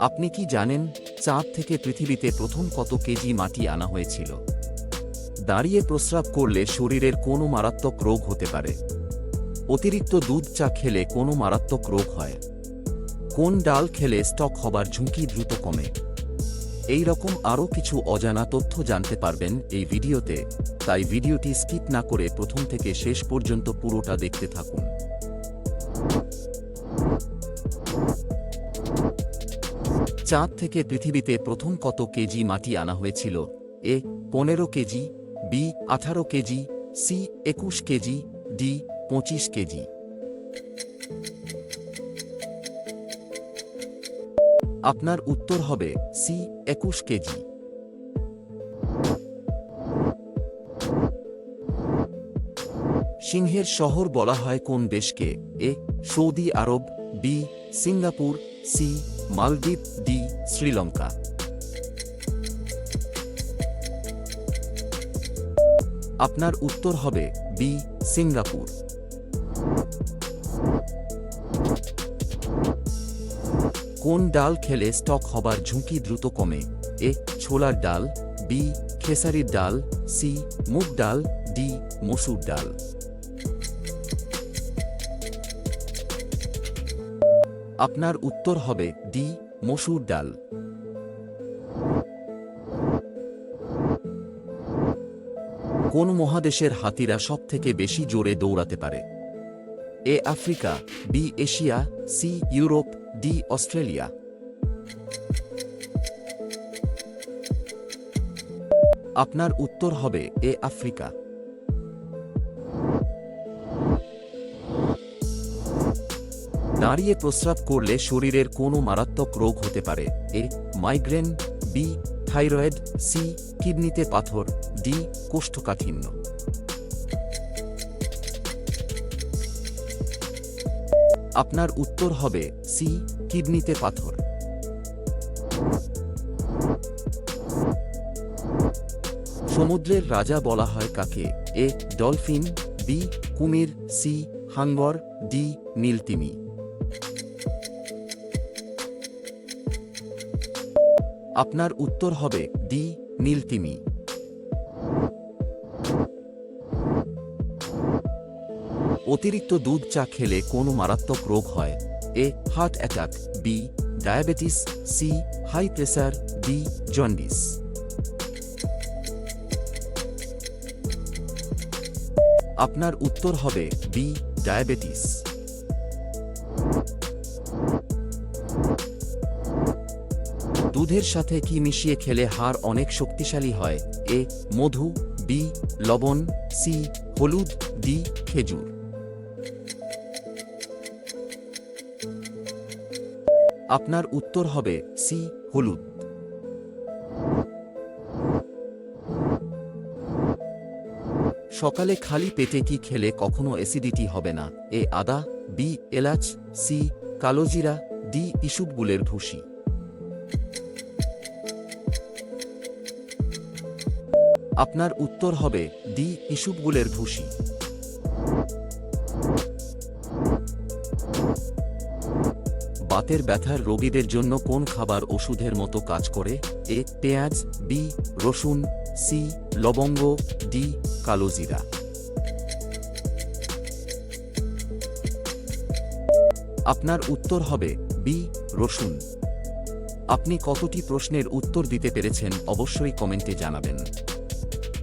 আপনি কি জানেন চাঁদ থেকে পৃথিবীতে প্রথম কত কেজি মাটি আনা হয়েছিল? দাঁড়িয়ে প্রস্রাব করলে শরীরের কোনো মারাত্মক রোগ হতে পারে। অতিরিক্ত দুধ চা খেলে কোনো মারাত্মক রোগ হয়। কোন ডাল খেলে স্টক হবার ঝুঁকি দ্রুত কমে। এই রকম আরও কিছু অজানা তথ্য জানতে পারবেন এই ভিডিওতে, তাই ভিডিওটি স্কিপ না করে প্রথম থেকে শেষ পর্যন্ত পুরোটা দেখতে থাকুন। চাঁদ থেকে পৃথিবীতে প্রথম কত কেজি মাটি আনা হয়েছিল? এ, পনেরো কেজি, বি, আঠারো কেজি, সি, একুশ কেজি, ডি, পঁচিশ কেজি। আপনার উত্তর হবে সি, একুশ কেজি। সিংহের শহর বলা হয় কোন দেশকে? A, Saudi Arab, B, Singapore, C মালদ্বীপ ডি, শ্রীলঙ্কা। আপনার উত্তর হবে বি সিঙ্গাপুর। কোন ডাল খেলে স্টক হবার ঝুঁকি দ্রুত কমে? এ, ছোলার ডাল বি খেসারির ডাল সি মুগ ডাল ডি মসুর ডাল। আপনার উত্তর হবে ডি, মসুর ডাল। কোন মহাদেশের হাতিরা সবথেকে বেশি জোরে দৌড়াতে পারে? A Africa, B Asia, C Europe, D Australia. আপনার উত্তর হবে এ আফ্রিকা। দাঁড়িয়ে প্রস্রাব করলে শরীরের কোনো মারাত্মক রোগ হতে পারে। A migraine B thyroid C কিডনিতে পাথর ডি কোষ্ঠকাঠিন্য। আপনার উত্তর হবে সি কিডনিতে পাথর। সমুদ্রের রাজা বলা হয় কাকে? এ, ডলফিন, বি, কুমির, সি, হাঙ্গর, ডি, নীলতিমি। আপনার উত্তর হবে ডি নীলতিমি। অতিরিক্ত দুধ চা খেলে কোনো মারাত্মক রোগ হয়। A, heart attack B diabetes C high pressure D jaundice. আপনার উত্তর হবে বি ডায়াবেটিস। দুধের সাথে কি মিশিয়ে খেলে হাড় অনেক শক্তিশালী হয়? এ, মধু, বি, লবণ, সি, হলুদ, ডি, খেজুর। আপনার উত্তর হবে সি, হলুদ। সকালে খালি পেটে কি খেলে কখনো অ্যাসিডিটি হবে না? এ, আদা, বি, এলাচ, সি, কালোজিরা, ডি ইসুবগুলের ভুসি। আপনার উত্তর হবে ডি ইসুবগুলের ভুসি। বাতের ব্যথার রোগীদের জন্য কোন খাবার ওষুধের মতো কাজ করে? এ, পেঁয়াজ, বি, রসুন, সি, লবঙ্গ, ডি কালোজিরা আপনার উত্তর হবে বি, রসুন। আপনি কতটি প্রশ্নের উত্তর দিতে পেরেছেন অবশ্যই কমেন্টে জানাবেন।